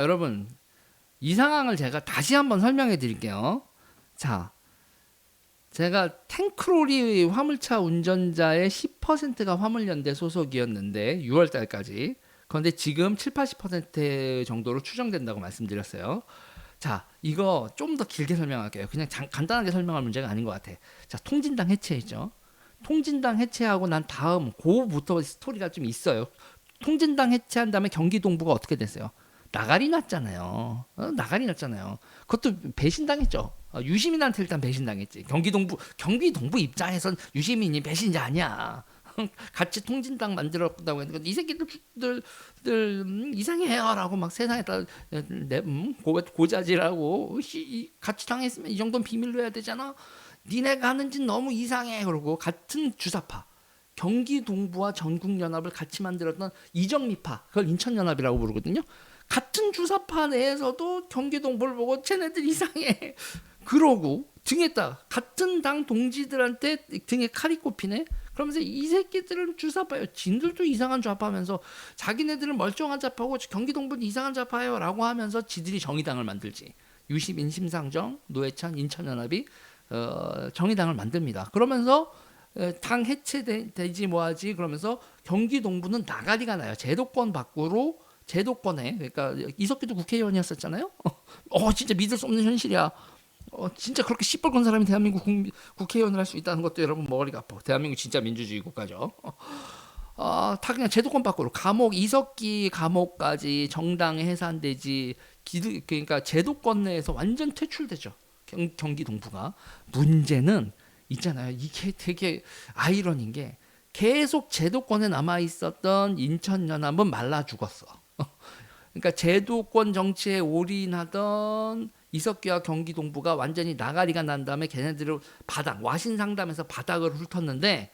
여러분 이 상황을 제가 다시 한번 설명해 드릴게요. 자, 제가 탱크로리 화물차 운전자의 10%가 화물연대 소속이었는데 6월 달까지. 그런데 지금 7, 80% 정도로 추정된다고 말씀드렸어요. 자, 이거 좀 더 길게 설명할게요. 그냥 장- 간단하게 설명할 문제가 아닌 것 같아. 자, 통진당 해체했죠. 통진당 해체하고 난 다음 고부터 스토리가 좀 있어요. 통진당 해체한 다음에 경기 동부가 어떻게 됐어요? 나가리 났잖아요. 어, 나가리 났잖아요. 그것도 배신당했죠. 어, 유시민한테 일단 배신당했지. 경기 동부 경기 동부 입장에선 유시민이 배신자 아니야. 같이 통진당 만들었다고 했는데 이 새끼들 들 음, 이상해요라고 막 세상에다 내 음, 고, 고자질하고 같이 당했으면 이 정도는 비밀로 해야 되잖아. 니네가 하는 짓 너무 이상해 그러고 같은 주사파 경기 동부와 전국 연합을 같이 만들었던 이정미파 그걸 인천 연합이라고 부르거든요. 같은 주사파 내에서도 경기 동부를 보고 쟤네들 이상해 그러고 등에다 같은 당 동지들한테 등에 칼이 꼽히네. 그러면서 이 새끼들은 주사파요. 진들도 이상한 좌파면서 자기네들은 멀쩡한 좌파고 경기 동부는 이상한 좌파요라고 하면서 지들이 정의당을 만들지. 유시민, 심상정, 노회찬, 인천연합이 어, 정의당을 만듭니다. 그러면서 에, 당 해체되지 뭐하지 그러면서 경기 동부는 나가리가 나요. 제도권 밖으로 제도권에 그러니까 이석기도 국회의원이었었잖아요. 어 진짜 믿을 수 없는 현실이야. 어 진짜 그렇게 시뻘건 사람이 대한민국 국, 국 회의원을 할 수 있다는 것도 여러분 머리가 아파. 대한민국 진짜 민주주의 국가죠. 아, 다 그냥 제도권 밖으로 감옥 이석기 감옥까지 정당 해산되지 기드, 그러니까 제도권 내에서 완전 퇴출되죠. 경, 경기 동부가 문제는 있잖아요. 이게 되게 아이러니인 게 계속 제도권에 남아 있었던 인천 연합은 말라 죽었어. 그러니까 제도권 정치에 올인하던 이석기와 경기 동부가 완전히 나가리가 난 다음에 걔네들을 바닥 와신 상담에서 바닥을 훑었는데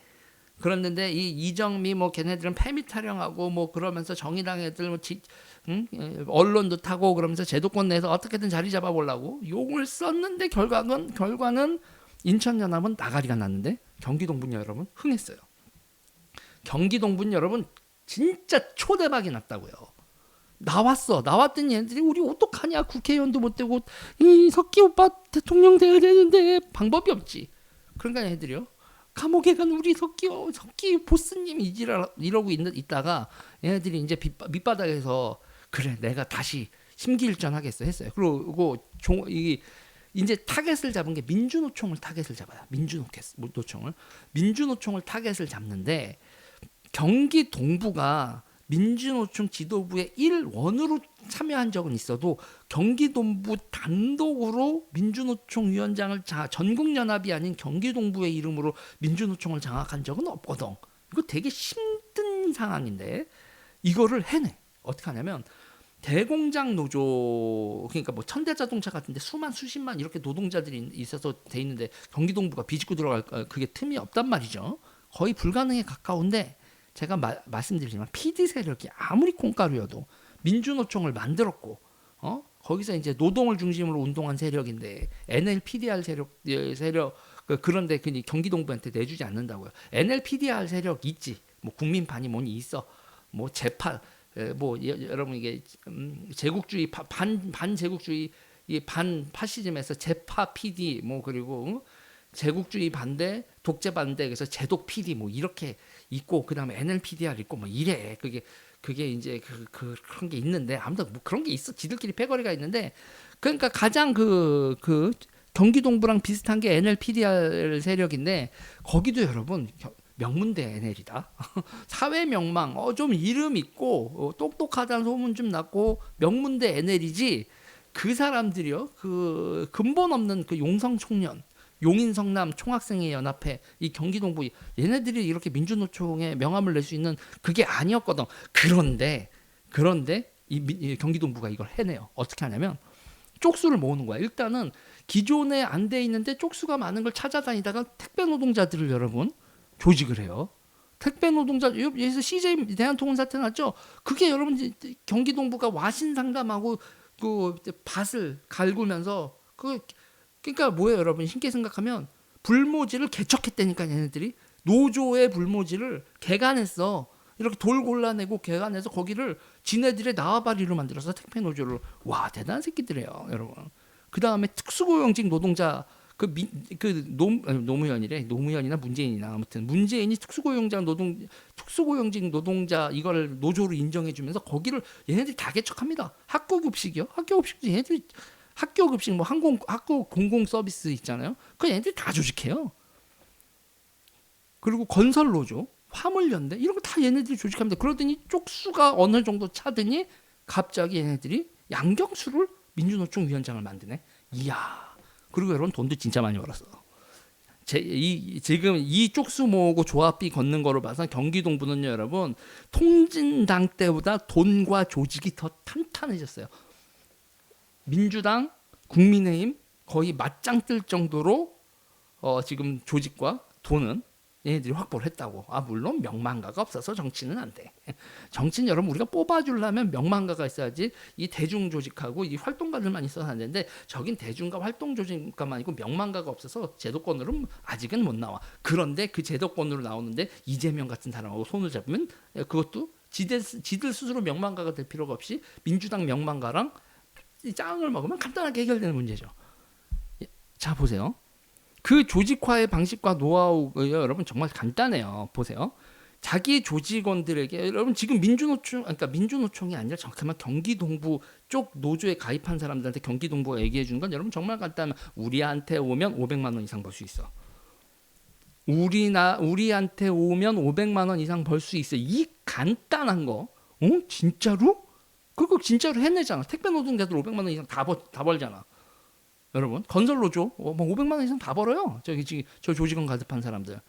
그랬는데 이 이정미 뭐 걔네들은 패미 타령하고 뭐 그러면서 정의당 애들 뭐 지, 응? 예, 언론도 타고 그러면서 제도권 내에서 어떻게든 자리 잡아 보려고 용을 썼는데 결과는 결과는 인천 연합은 나가리가 났는데 경기 동분 여러분 흥했어요. 경기 동분 여러분 진짜 초대박이 났다고요. 나왔어. 나왔더니 얘들이 우리 어떡하냐. 국회의원도 못 되고 이 석기 오빠 대통령 돼야 되는데 방법이 없지. 그러니까 얘들이요. 감옥에 간 우리 석기 석기 보스님 이지라 이러고 있, 있다가 얘네들이 이제 밑, 밑바닥에서 그래 내가 다시 심기일전 하겠어 했어요. 그리고 종, 이 이제 타겟을 잡은 게 민주노총을 타겟을 잡아요. 민주노총을 민주노총을 타겟을 잡는데 경기 동부가 민주노총 지도부의 일원으로 참여한 적은 있어도 경기 동부 단독으로 민주노총 위원장을 자 전국 연합이 아닌 경기 동부의 이름으로 민주노총을 장악한 적은 없거든. 이거 되게 힘든 상황인데 이거를 해내. 어떻게 하냐면 대공장 노조 그러니까 뭐 천대자동차 같은데 수만 수십만 이렇게 노동자들이 있어서 돼 있는데 경기 동부가 비집고 들어갈 그게 틈이 없단 말이죠. 거의 불가능에 가까운데 제가 마, 말씀드리지만 PD 세력이 아무리 콩가루여도 민주노총을 만들었고 어 거기서 이제 노동을 중심으로 운동한 세력인데 NLPDR 세력 예, 세력 그, 그런데 그 경기 동부한테 내주지 않는다고요. NLPDR 세력 있지. 뭐 국민반이 뭐니 있어. 뭐 재판 에, 뭐 여, 여러분 이게 음, 제국주의 반 반 제국주의 이반 파시즘에서 재파 PD 뭐 그리고 응? 제국주의 반대 독재 반대 그래서 제독 PD 뭐 이렇게 있고 그다음에 NLPDR 있고 뭐 이래. 그게 그게 이제 그, 그 그런 게 있는데 아무튼 뭐 그런 게 있어. 지들끼리 패거리가 있는데 그러니까 가장 그그 경기 동부랑 비슷한 게 NLPDR 세력인데 거기도 여러분 명문대 NL이다. 사회 명망. 어 좀 이름 있고 어, 똑똑하다는 소문 좀 났고 명문대 NL이지 그 사람들이요. 그 근본 없는 그 용성 청년 용인 성남 총학생회 연합회 이 경기 동부 얘네들이 이렇게 민주노총에 명함을 낼 수 있는 그게 아니었거든. 그런데 그런데 이, 이 경기 동부가 이걸 해내요. 어떻게 하냐면 쪽수를 모으는 거야. 일단은 기존에 안 돼 있는데 쪽수가 많은 걸 찾아다니다가 택배 노동자들을 여러분 조직을 해요. 택배 노동자 여기서 CJ 대한통운 사태 났죠. 그게 여러분 경기 동부가 와신 상담하고 그 밭을 갈구면서 그 그러니까 뭐예요, 여러분? 쉽게 생각하면 불모지를 개척했다니까 얘네들이 노조의 불모지를 개간했어. 이렇게 돌 골라내고 개간해서 거기를 지네들의 나와바리로 만들어서 택배 노조를 와 대단한 새끼들이에요, 여러분. 그 다음에 특수고용직 노동자 그그 노무현이래 노무현이나 문재인이나 아무튼 문재인이 특수고용자 노동 특수고용직 노동자 이걸 노조로 인정해주면서 거기를 얘네들이 다 개척합니다. 학교 급식이요. 학교 급식 얘네들이 학교 급식 뭐 항공 학교 공공 서비스 있잖아요. 그 얘네들이 다 조직해요. 그리고 건설 노조, 화물연대 이런 거 다 얘네들이 조직합니다. 그러더니 쪽수가 어느 정도 차더니 갑자기 얘네들이 양경수를 민주노총 위원장을 만드네. 이야. 그리고 여러분 돈도 진짜 많이 벌었어. 제, 이, 지금 이 쪽수 모으고 조합비 걷는 거로 봐서 경기동부는요, 여러분 통진당 때보다 돈과 조직이 더 탄탄해졌어요. 민주당, 국민의힘 거의 맞짱 뜰 정도로 어, 지금 조직과 돈은 얘네들이 확보를 했다고. 아 물론 명망가가 없어서 정치는 안 돼. 정치는 여러분 우리가 뽑아주려면 명망가가 있어야지 이 대중 조직하고 이 활동가들만 있어서 안 되는데 저긴 대중과 활동 조직가만 있고 명망가가 없어서 제도권으로 아직은 못 나와. 그런데 그 제도권으로 나오는데 이재명 같은 사람하고 손을 잡으면 그것도 지들, 지들 스스로 명망가가 될 필요가 없이 민주당 명망가랑 이 짱을 먹으면 간단하게 해결되는 문제죠. 예, 자 보세요. 그 조직화의 방식과 노하우가 여러분 정말 간단해요. 보세요. 자기 조직원들에게 여러분 지금 민주노총 그러니까 민주노총이 아니라 정확하면 경기동부 쪽 노조에 가입한 사람들한테 경기동부가 얘기해 주는 건 여러분 정말 간단. 우리한테 오면 500만 원 이상 벌 수 있어. 우리나 우리한테 오면 500만 원 이상 벌 수 있어. 이 간단한 거. 어? 진짜로? 그거 진짜로 해내잖아. 택배 노동자들 500만 원 이상 다, 벌, 다 벌잖아. 여러분 건설 뭐 500만 원 이상 다 벌어요. 저기 지금 저 조직원 가입한 사람들.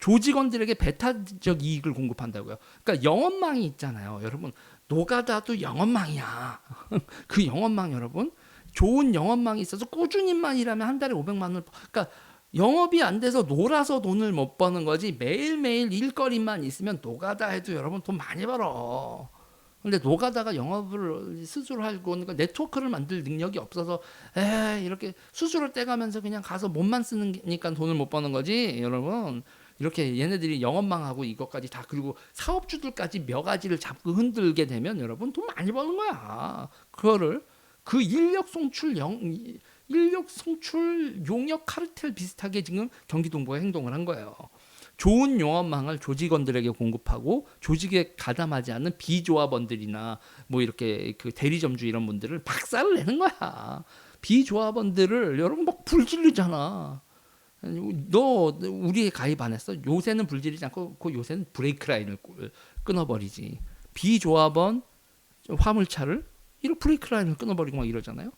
조직원들에게 배타적 이익을 공급한다고요. 그러니까 영업망이 있잖아요. 여러분 노가다도 영업망이야. 그 영업망 여러분 좋은 영업망이 있어서 꾸준히만 일하면 한 달에 500만 원. 그러니까 영업이 안 돼서 놀아서 돈을 못 버는 거지 매일매일 일거리만 있으면 노가다 해도 여러분 돈 많이 벌어. 근데 노가다가 영업을 스스로 하고 그러니까 네트워크를 만들 능력이 없어서 에 이렇게 수수료 떼가면서 그냥 가서 몸만 쓰니까 돈을 못 버는 거지 여러분 이렇게 얘네들이 영업망하고 이것까지 다 그리고 사업주들까지 몇 가지를 잡고 흔들게 되면 여러분 돈 많이 버는 거야 그거를 그 인력 송출 영 인력 송출 용역 카르텔 비슷하게 지금 경기동부가 행동을 한 거예요. 좋은 영업망을 조직원들에게 공급하고 조직에 가담하지 않는 비조합원들이나 뭐 이렇게 그 대리점주 이런 분들을 박살을 내는 거야. 비조합원들을 여러분 막 불질르잖아. 너 우리에 가입 안 했어? 요새는 불지르지 않고 그 요새는 브레이크 라인을 끊어버리지. 비조합원 화물차를 이렇게 브레이크 라인을 끊어버리고 막 이러잖아요.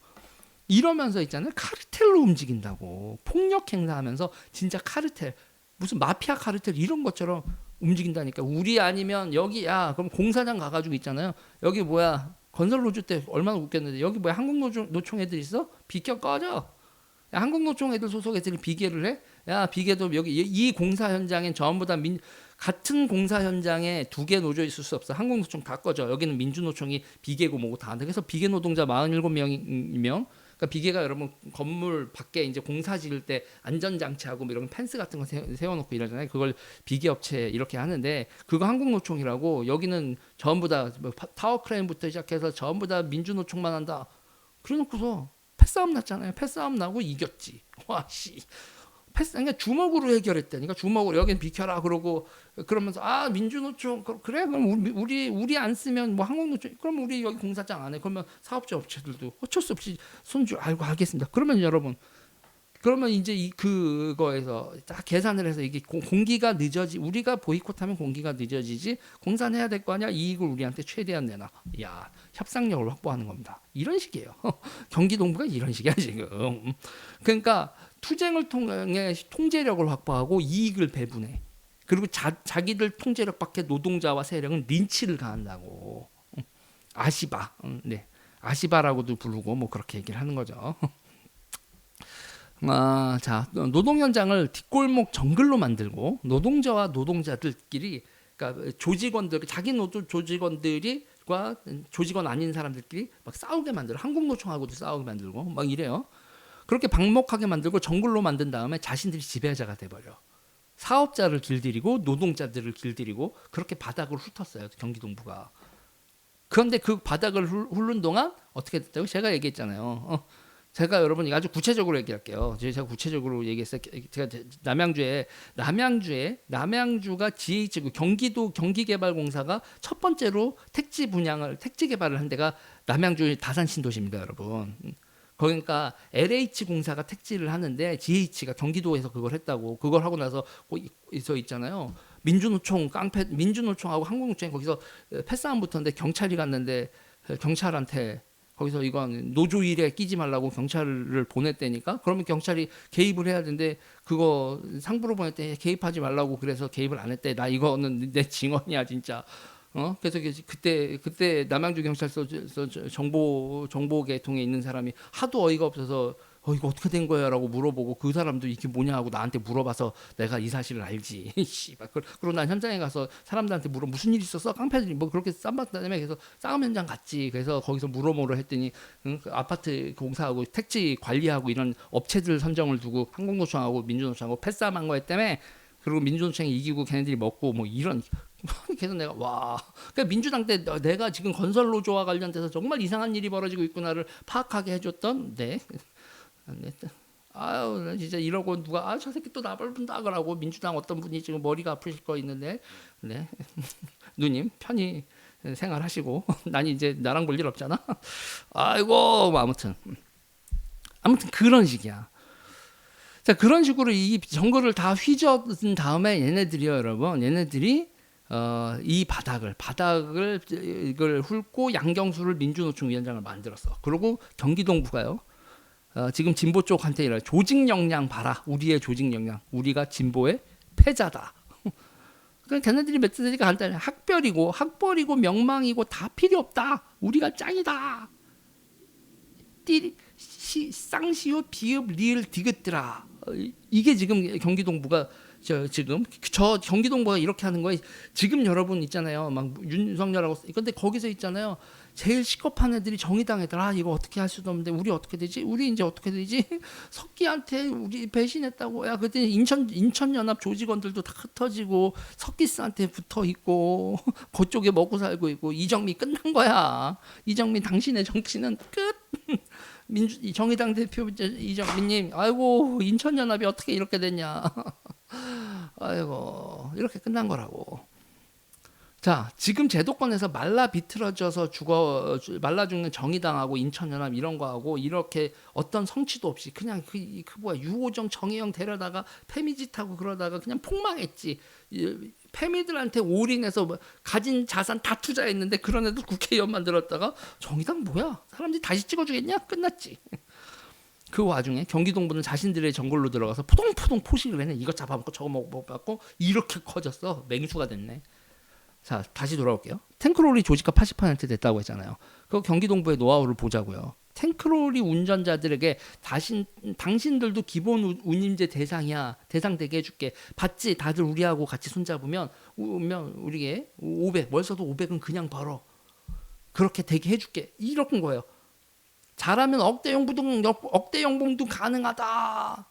이러면서 있잖아요. 카르텔로 움직인다고 폭력 행사하면서 진짜 카르텔 무슨 마피아 카르텔 이런 것처럼 움직인다니까. 우리 아니면 여기 야 그럼 공사장 가가지고 있잖아요. 여기 뭐야 건설 노조 때 얼마나 웃겼는데 여기 뭐야 한국 노조 노총 애들 있어? 비켜 꺼져. 야, 한국 노총 애들 소속 애들이 비계를 해? 야 비계도 여기 이 공사 현장엔 전부 다 민, 같은 공사 현장에 두 개 노조 있을 수 없어. 한국 노총 다 꺼져. 여기는 민주노총이 비계고 뭐고 다. 그래서 비계 노동자 47명이면 그러니까 비계가 여러분 건물 밖에 이제 공사 지을 때 안전 장치하고 뭐 이런 펜스 같은 거 세워 놓고 이러잖아요. 그걸 비계 업체 이렇게 하는데 그거 한국노총이라고 여기는 전부 다뭐 타워 크레인부터 시작해서 전부 다 민주노총만 한다. 그래 놓고서 패싸움 났잖아요. 패싸움 나고 이겼지. 와 씨. 패스 그러니까 주먹으로 해결했다니까. 주먹으로 여긴 비켜라 그러고 그러면서 아 민주노총 그래? 그럼 우리 우리, 우리 안 쓰면 뭐 한국노총 그럼 우리 여기 공사장 안 해. 그러면 사업자 업체들도 어쩔 수 없이 손주 알고 하겠습니다. 그러면 여러분 그러면 이제 이 그거에서 딱 계산을 해서 이게 공기가 늦어지 우리가 보이콧하면 공기가 늦어지지 공산해야 될 거 아니야? 이익을 우리한테 최대한 내놔. 야 협상력을 확보하는 겁니다. 이런 식이에요. 경기동부가 이런 식이야 지금. 그러니까 투쟁을 통해 통제력을 확보하고 이익을 배분해. 그리고 자, 자기들 통제력 밖에 노동자와 세력은 린치를 가한다고. 아시바, 네, 아시바라고도 부르고 뭐 그렇게 얘기를 하는 거죠. 아, 자 노동 현장을 뒷골목 정글로 만들고 노동자와 노동자들끼리 그러니까 조직원들 자기 노조 조직원들이 과 조직원 아닌 사람들끼리 막 싸우게 만들어 한국노총하고도 싸우게 만들고 막 이래요. 그렇게 방목하게 만들고 정글로 만든 다음에 자신들이 지배자가 돼버려. 사업자를 길들이고 노동자들을 길들이고 그렇게 바닥을 훑었어요 경기동부가. 그런데 그 바닥을 훑- 훑는 동안 어떻게 됐다고 제가 얘기했잖아요. 어, 제가 여러분 아주 구체적으로 얘기할게요. 제가 구체적으로 얘기했어요. 제가 남양주에 남양주에 남양주가 GH 그 경기도 경기개발공사가 첫 번째로 택지 분양을 택지 개발을 한 데가 남양주 다산 신도시입니다, 여러분. 그러니까 LH 공사가 택지를 하는데 GH가 경기도에서 그걸 했다고. 그걸 하고 나서 거기서 있잖아요. 민주노총 깡패 민주노총하고 한국노총이 거기서 패싸움 붙었는데 경찰이 갔는데 경찰한테 거기서 이건 노조 일에 끼지 말라고 경찰을 보냈다니까 그러면 경찰이 개입을 해야 되는데 그거 상부로 보냈대. 개입하지 말라고 그래서 개입을 안 했대. 나 이거는 내 증언이야 진짜 어? 그래서 그때 그때 남양주 경찰서 정보 정보 계통에 있는 사람이 하도 어이가 없어서 어 이거 어떻게 된 거야라고 물어보고 그 사람도 이게 뭐냐 하고 나한테 물어봐서 내가 이 사실을 알지. 씨발. 그- 그리고 난 현장에 가서 사람들한테 물어 무슨 일 있었어? 깡패들이 뭐 그렇게 쌈박다음에 그래서 싸움 현장 갔지. 그래서 거기서 물어보러 했더니 응? 그 아파트 공사하고 택지 관리하고 이런 업체들 선정을 두고 한국노총하고 민주노총하고 패싸움한 거에 때문에 그리고 민주노총이 이기고 걔네들이 먹고 뭐 이런 그래서 내가 와 그러니까 민주당 때 너- 내가 지금 건설 노조와 관련돼서 정말 이상한 일이 벌어지고 있구나를 파악하게 해줬던 네 네. 아유, 나 진짜 이러고 누가 아 저 새끼 또 나발 분다 그러고 민주당 어떤 분이 지금 머리가 아프실 거 있는데, 네 누님 편히 생활하시고 난 이제 나랑 볼 일 없잖아. 아이고 뭐 아무튼 아무튼 그런 식이야. 자 그런 식으로 이 정거를 다 휘저은 다음에 얘네들이요 여러분 얘네들이 어, 이 바닥을 바닥을 이걸 훑고 양경수를 민주노총 위원장을 만들었어. 그리고 경기동부가요. 어, 지금 진보 쪽한테 이래 조직 역량 봐라. 우리의 조직 역량. 우리가 진보의 패자다. 그러니까 걔네들이 메시지가 간단해. 학별이고 학벌이고 명망이고 다 필요 없다. 우리가 짱이다. 띠 시, 쌍시오 비읍 리을 디귿들아. 어, 이- 이게 지금 경기동부가 저 지금 저 경기동부가 이렇게 하는 거에 지금 여러분 있잖아요. 막 윤석열하고 근데 거기서 있잖아요. 제일 시겁한 애들이 정의당 애들 아 이거 어떻게 할 수도 없는데 우리 어떻게 되지? 우리 이제 어떻게 되지? 석기한테 우리 배신했다고 야 그때 인천 인천 연합 조직원들도 다 흩어지고 석기스한테 붙어 있고 그쪽에 먹고 살고 있고 이정미 끝난 거야. 이정미 당신의 정치는 끝. 민주 이 정의당 대표 이제 이정민님 아이고 인천 연합이 어떻게 이렇게 됐냐. 아이고 이렇게 끝난 거라고. 자 지금 제도권에서 말라 비틀어져서 죽어 말라 죽는 정의당하고 인천연합 이런 거하고 이렇게 어떤 성취도 없이 그냥 그, 이- 그 뭐야 유호정 정의영 데려다가 페미짓하고 그러다가 그냥 폭망했지. 이- 페미들한테 올인해서 뭐 가진 자산 다 투자했는데 그런 애들 국회의원 만들었다가 정의당 뭐야? 사람들이 다시 찍어주겠냐? 끝났지 그 와중에 경기동부는 자신들의 정글로 들어가서 포동포동 포식을 해내 이것 잡아먹고 저거 먹어먹고 이렇게 커졌어. 맹수가 됐네. 자 다시 돌아올게요. 탱크롤이 조직가 80% 됐다고 했잖아요. 그 경기동부의 노하우를 보자고요. 탱크롤이 운전자들에게 다신 당신들도 기본 우- 운임제 대상이야. 대상 되게 해줄게. 받지. 다들 우리하고 같이 손잡으면 우면 우리게 500 월서도 500은 그냥 벌어. 그렇게 되게 해줄게. 이런 거예요 잘하면 억대 연봉도 억대 연봉도 가능하다.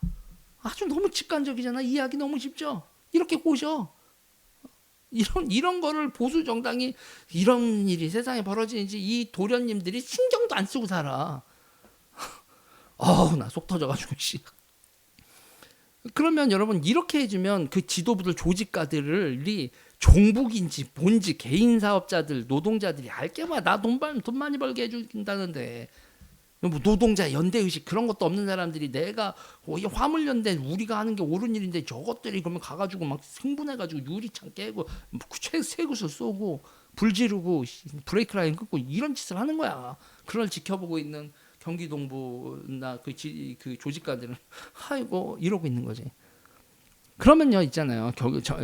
아주 너무 직관적이잖아. 이해하기 너무 쉽죠. 이렇게 꼬셔. 이런 이런 거를 보수 정당이 이런 일이 세상에 벌어지는지 이 도련님들이 신경도 안 쓰고 살아. 어우 나 속 터져가지고 씨. 그러면 여러분 이렇게 해주면 그 지도부들 조직가들이 종북인지 뭔지 개인 사업자들 노동자들이 알게 뭐야 나돈 돈 많이 벌게 해준다는데 뭐 노동자 연대 의식 그런 것도 없는 사람들이 내가 어, 이 화물 연대 우리가 하는 게 옳은 일인데 저것들이 그러면 가가지고 막 흥분해가지고 유리창 깨고 뭐최 쇠구슬 쏘고 불 지르고 씨, 브레이크 라인 끊고 이런 짓을 하는 거야. 그걸 지켜보고 있는 경기동부나 그, 지, 그 조직가들은 아이고 이러고 있는 거지. 그러면요 있잖아요. 겨, 저,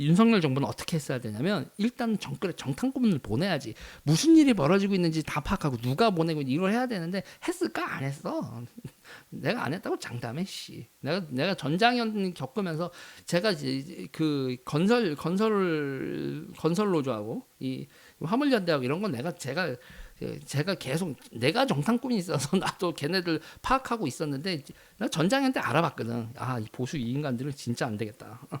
윤석열 정부는 어떻게 했어야 되냐면 일단 정글에 정탐꾼을 보내야지. 무슨 일이 벌어지고 있는지 다 파악하고 누가 보내고 이걸 해야 되는데 했을까 안 했어. 내가 안 했다고 장담해 씨. 내가 내가 전장현 겪으면서 제가 이제 그 건설 건설 건설 노조하고 이 화물연대하고 이런 건 내가 제가 그 제가 계속 내가 정탐꾼이 있어서 나도 걔네들 파악하고 있었는데 나 전장현 때 알아봤거든. 아, 이 보수 이 인간들은 진짜 안 되겠다.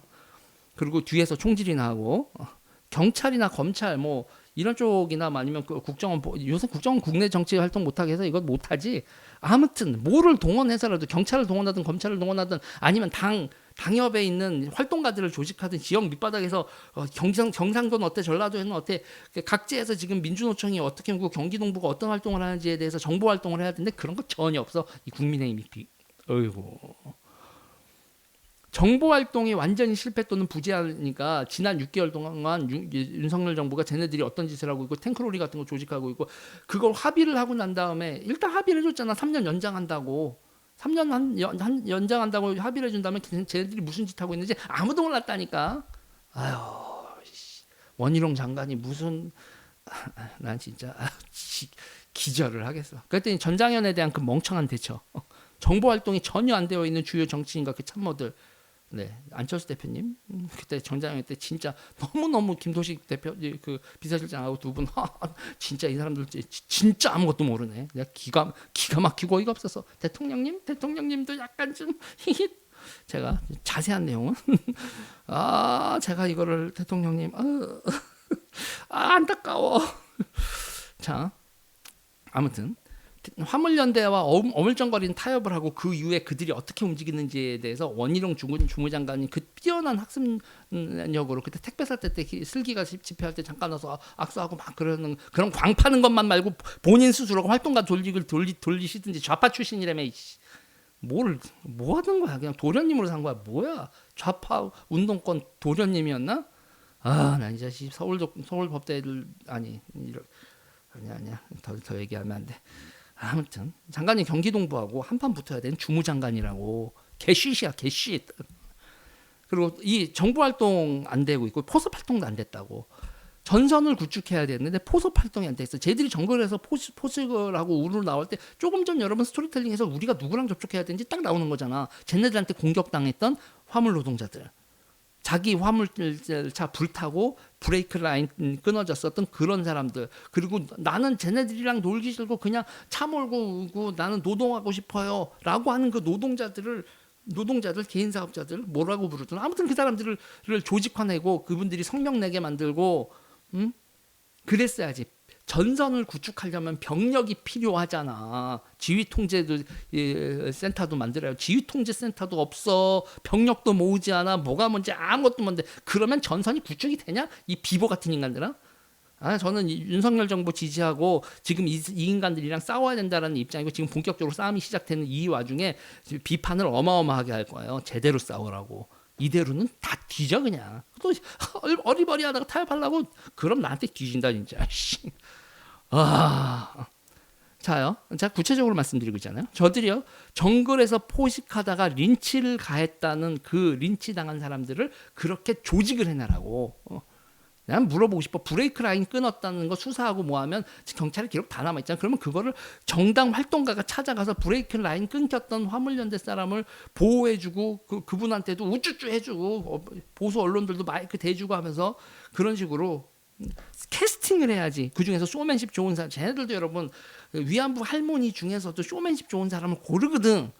그리고 뒤에서 총질이나 하고 어, 경찰이나 검찰 뭐 이런 쪽이나 뭐 아니면 그 국정원 보- 요새 국정원 국내 정치 활동 못하게 해서 이건 못하지 아무튼 뭐를 동원해서라도 경찰을 동원하든 검찰을 동원하든 아니면 당 당협에 있는 활동가들을 조직하든 지역 밑바닥에서 어, 경상 경상도는 어때 전라도에는 어때 그 각지에서 지금 민주노총이 어떻게 하고 경기동부가 어떤 활동을 하는지에 대해서 정보 활동을 해야 되는데 그런 거 전혀 없어. 이 국민의힘이 비 어이구. 정보 활동이 완전히 실패 또는 부재하니까 지난 6개월 동안 윤, 윤석열 정부가 쟤네들이 어떤 짓을 하고 있고 탱크로리 같은 거 조직하고 있고 그걸 합의를 하고 난 다음에 일단 합의를 해줬잖아. 3년 연장한다고 3년 한, 연, 한 연장한다고 합의를 해준 다음에 걔- 쟤네들이 무슨 짓 하고 있는지 아무도 몰랐다니까. 아유 씨. 원희룡 장관이 무슨 아, 난 진짜 기절을 하겠어. 그랬더니 전장현에 대한 그 멍청한 대처. 어, 정보 활동이 전혀 안 되어 있는 주요 정치인과 그 참모들 네 안철수 대표님. 음, 그때 정장현 때 진짜 너무 너무 김도식 대표 이, 그 비서실장하고 두 분 진짜 이 사람들 지- 진짜 아무것도 모르네. 내가 기가 기가 막히고 어이가 없어서. 대통령님? 대통령님도 약간 좀 제가 자세한 내용은 아 제가 이거를 대통령님 어, 아 안타까워. 자 아무튼 화물연대와 어물- 어물쩡거리는 타협을 하고 그 이후에 그들이 어떻게 움직이는지에 대해서 원희룡 주무, 주무장관이 그 뛰어난 학습력으로 그때 택배 살때때 슬기가 집- 집회할 때 잠깐 와서 악수하고 막 그러는 그런 광 파는 것만 말고 본인 스스로가 활동가 돌리기를 돌리, 돌리시든지 좌파 출신이라며. 뭘, 뭐 하는 거야? 그냥 도련님으로 산 거야. 뭐야? 좌파 운동권 도련님이었나? 아, 나 이제 씨, 서울 서울 법대들 아니 이런 아니야 아니야 더 더 얘기하면 안 돼. 아무튼 장관이 경기동부하고 한판 붙어야 되는 주무장관이라고 개쉿이야 개쉿. 그리고 이 정부 활동 안 되고 있고 포섭 활동도 안 됐다고. 전선을 구축해야 되는데 포섭 활동이 안돼 있어. 쟤들이 정글에서 포스, 포식을 하고 우르르 나올 때 조금 전 여러분 스토리텔링에서 우리가 누구랑 접촉해야 되는지 딱 나오는 거잖아. 쟤네들한테 공격당했던 화물 노동자들. 자기 화물차 불타고 브레이크 라인 끊어졌었던 그런 사람들. 그리고 나는 쟤네들이랑 놀기 싫고 그냥 차 몰고 오고 나는 노동하고 싶어요라고 하는 그 노동자들을 노동자들 개인 사업자들 뭐라고 부르든 아무튼 그 사람들을 조직화내고 그분들이 성명 내게 만들고 음? 그랬어야지 전선을 구축하려면 병력이 필요하잖아. 지휘 통제도 예, 센터도 만들어요. 지휘 통제 센터도 없어. 병력도 모으지 않아. 뭐가 뭔지 아무것도 뭔데. 그러면 전선이 구축이 되냐? 이 비보 같은 인간들아. 아, 저는 이 윤석열 정부 지지하고 지금 이, 이 인간들이랑 싸워야 된다라는 입장이고 지금 본격적으로 싸움이 시작되는 이 와중에 비판을 어마어마하게 할 거예요. 제대로 싸우라고. 이대로는 다 뒤져 그냥. 또 어리버리하다가 타협하려고 그럼 나한테 뒤진다 진짜. 씨. 아. 자요. 자 구체적으로 말씀드리고 있잖아요. 저들이요 정글에서 포식하다가 린치를 가했다는 그 린치 당한 사람들을 그렇게 조직을 해내라고. 어. 난 물어보고 싶어. 브레이크 라인 끊었다는 거 수사하고 뭐하면 경찰에 기록 다 남아 있잖아. 그러면 그거를 정당 활동가가 찾아가서 브레이크 라인 끊겼던 화물연대 사람을 보호해주고 그 그분한테도 우쭈쭈 해주고 어, 보수 언론들도 마이크 대주고 하면서 그런 식으로 캐스팅을 해야지. 그 중에서 쇼맨십 좋은 사람, 쟤네들도 여러분 위안부 할머니 중에서도 쇼맨십 좋은 사람을 고르거든.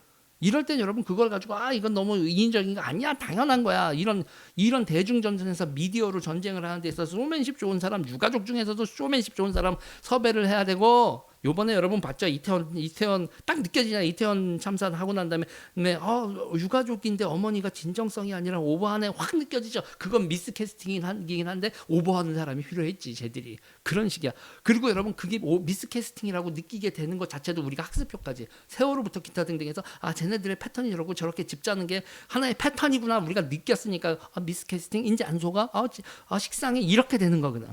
이럴 땐 여러분 그걸 가지고 아 이건 너무 인위적인 거 아니야 당연한 거야 이런 이런 대중 전선에서 미디어로 전쟁을 하는 데 있어서 쇼맨십 좋은 사람 유가족 중에서도 쇼맨십 좋은 사람 섭외를 해야 되고 요번에 여러분 봤죠? 이태원 이태원 딱 느껴지냐? 이태원 참사 하고 난 다음에 네, 어, 유가족인데 어머니가 진정성이 아니라 오버하네. 확 느껴지죠? 그건 미스 캐스팅이긴 한- 한데 오버하는 사람이 필요했지 쟤들이. 그런 식이야. 그리고 여러분 그게 오- 미스 캐스팅이라고 느끼게 되는 것 자체도 우리가 학습효과지. 세월호부터 기타 등등해서 아 쟤네들의 패턴이 저렇고 저렇게 집 짜는 게 하나의 패턴이구나 우리가 느꼈으니까 아 미스 캐스팅 인지 안 속아? 아, 지- 아 식상해? 이렇게 되는 거거든.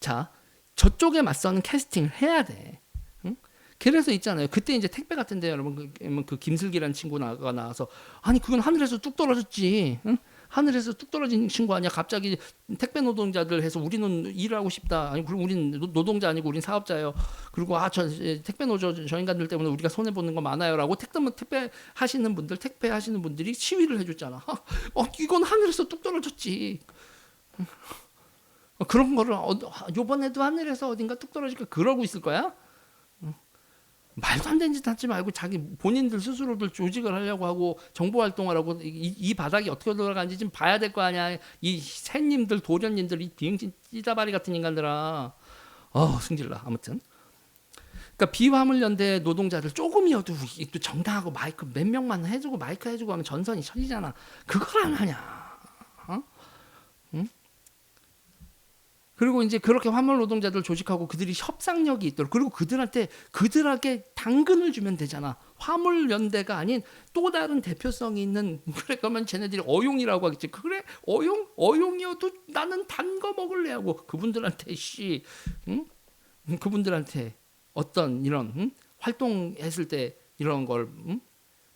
자 저쪽에 맞서는 캐스팅을 해야 돼. 응? 그래서 있잖아요. 그때 이제 택배 같은데 여러분 그, 그 김슬기라는 친구가 나와서 아니 그건 하늘에서 뚝 떨어졌지. 응? 하늘에서 뚝 떨어진 친구 아니야. 갑자기 택배 노동자들 해서 우리는 일하고 싶다. 아니 그리고 우리는 노- 노동자 아니고 우린 사업자예요. 그리고 아저 택배 노조 저 인간들 때문에 우리가 손해 보는 거 많아요라고 택배 택배 하시는 분들 택배 하시는 분들이 시위를 해줬잖아. 어 이건 하늘에서 뚝 떨어졌지. 어, 그런 거를 어, 요번에도 하늘에서 어딘가 뚝 떨어질까 그러고 있을 거야? 응. 말도 안 되는 짓 하지 말고 자기 본인들 스스로들 조직을 하려고 하고 정보 활동을 하고 이, 이 바닥이 어떻게 돌아가는지 좀 봐야 될 거 아니야. 이 새님들 도련님들 이 비응신 찌다바리 같은 인간들아. 어 승질나. 아무튼. 그러니까 비화물 연대 노동자들 조금이어도 이- 또 정당하고 마이크 몇 명만 해주고 마이크 해주고 하면 전선이 쳐지잖아. 그걸 안 하냐? 어? 응? 그리고 이제 그렇게 화물 노동자들 조직하고 그들이 협상력이 있도록 그리고 그들한테 그들에게 당근을 주면 되잖아. 화물 연대가 아닌 또 다른 대표성이 있는 그래 그러면 쟤네들이 어용이라고 하겠지. 그래 어용 어용이어도 나는 단 거 먹을래 하고 그분들한테 씨, 응? 음, 그분들한테 어떤 이런 응? 활동했을 때 이런 걸 응?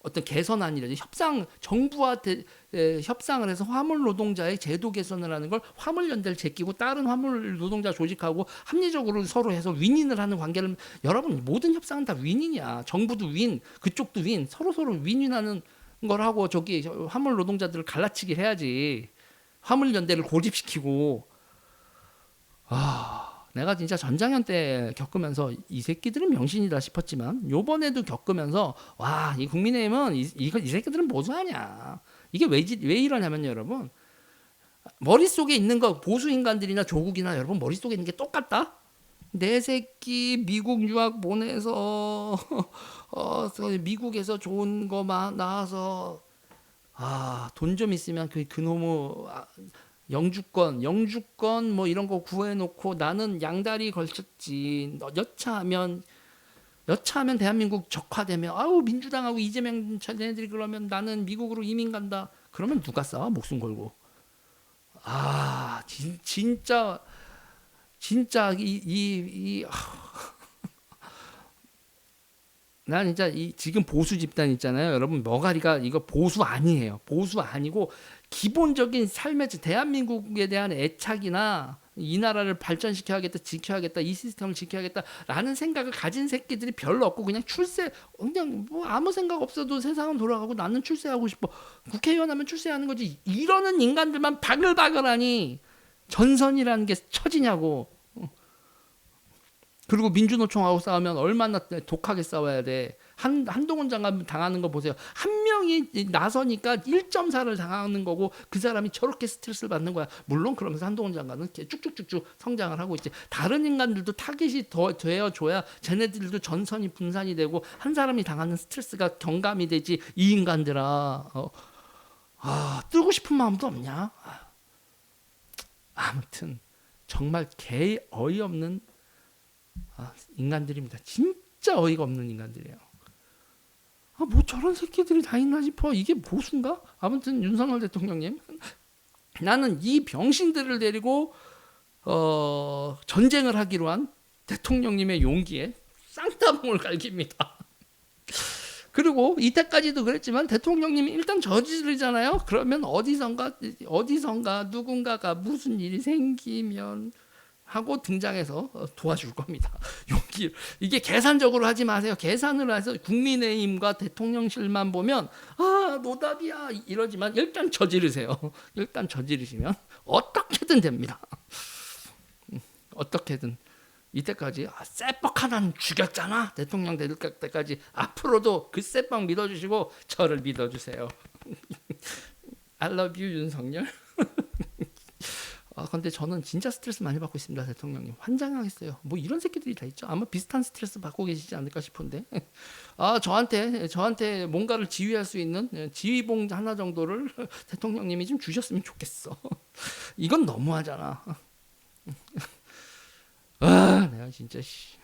어떤 개선안이라든지 협상 정부와 대, 에, 협상을 해서 화물 노동자의 제도 개선을 하는 걸 화물 연대를 제끼고 다른 화물 노동자 조직하고 합리적으로 서로 해서 윈윈을 하는 관계를 여러분 모든 협상은 다 윈윈이야. 정부도 윈, 그쪽도 윈, 서로 서로 윈윈하는 걸 하고 저기 저 화물 노동자들을 갈라치기 해야지. 화물 연대를 고립시키고 아 내가 진짜 전장현 때 겪으면서 이 새끼들은 명신이다 싶었지만 요번에도 겪으면서 와 이 국민의힘은 이, 이, 이 새끼들은 뭐하냐 이게 왜, 지- 왜 이러냐면요 여러분. 머릿속에 있는 거 보수 인간들이나 조국이나 여러분 머릿속에 있는 게 똑같다? 내 새끼 미국 유학 보내서 어저 미국에서 좋은 거만 나와서 아 돈 좀 있으면 그 그놈의 아, 영주권, 영주권 뭐 이런 거 구해놓고 나는 양다리 걸쳤지. 너 여차하면 여차하면 대한민국 적화되면 아우 민주당하고 이재명 쟤네들이 그러면 나는 미국으로 이민 간다. 그러면 누가 싸워 목숨 걸고. 아 진, 진짜 진짜 이 이 이 난 진짜 이 지금 보수 집단 있잖아요. 여러분 머가리가 이거 보수 아니에요. 보수 아니고 기본적인 삶의 질, 대한민국에 대한 애착이나 이 나라를 발전시켜야겠다, 지켜야겠다, 이 시스템을 지켜야겠다라는 생각을 가진 새끼들이 별로 없고 그냥 출세 그냥 뭐 아무 생각 없어도 세상은 돌아가고 나는 출세하고 싶어. 국회의원 하면 출세하는 거지. 이러는 인간들만 바글바글하니 전선이라는 게 처지냐고. 그리고 민주노총하고 싸우면 얼마나 독하게 싸워야 돼. 한 한동훈 장관 당하는 거 보세요. 한 명이 나서니까 1.4를 당하는 거고 그 사람이 저렇게 스트레스를 받는 거야. 물론 그러면서 한동훈 장관은 쭉쭉쭉쭉 성장을 하고 있지. 다른 인간들도 타겟이 더 되어 줘야 쟤네들도 전선이 분산이 되고 한 사람이 당하는 스트레스가 경감이 되지. 이 인간들아. 어. 아, 뜨고 싶은 마음도 없냐? 아. 아무튼 정말 개 어이없는 아, 인간들입니다. 진짜 어이가 없는 인간들이에요. 아, 뭐 저런 새끼들이 다 있나 싶어. 이게 보수인가? 아무튼 윤석열 대통령님, 나는 이 병신들을 데리고 어, 전쟁을 하기로 한 대통령님의 용기에 쌍따봉을 갈깁니다. 그리고 이때까지도 그랬지만 대통령님이 일단 저지르잖아요. 그러면 어디선가 어디선가 누군가가 무슨 일이 생기면 하고 등장해서 어, 도와줄 겁니다. 용기 이게 계산적으로 하지 마세요. 계산을 해서 국민의힘과 대통령실만 보면 아 노답이야 이러지만 일단 저지르세요. 일단 저지르시면 어떻게든 됩니다. 음, 어떻게든 이때까지 아, 쎄뻑 하나는 죽였잖아 대통령 될 때까지 앞으로도 그 쎄뻑 믿어주시고 저를 믿어주세요. I love you 윤석열. 아 근데 저는 진짜 스트레스 많이 받고 있습니다 대통령님. 환장하겠어요. 뭐 이런 새끼들이 다 있죠. 아마 비슷한 스트레스 받고 계시지 않을까 싶은데. 아 저한테 저한테 뭔가를 지휘할 수 있는 지휘봉 하나 정도를 대통령님이 좀 주셨으면 좋겠어. 이건 너무하잖아. 아 내가 진짜 씨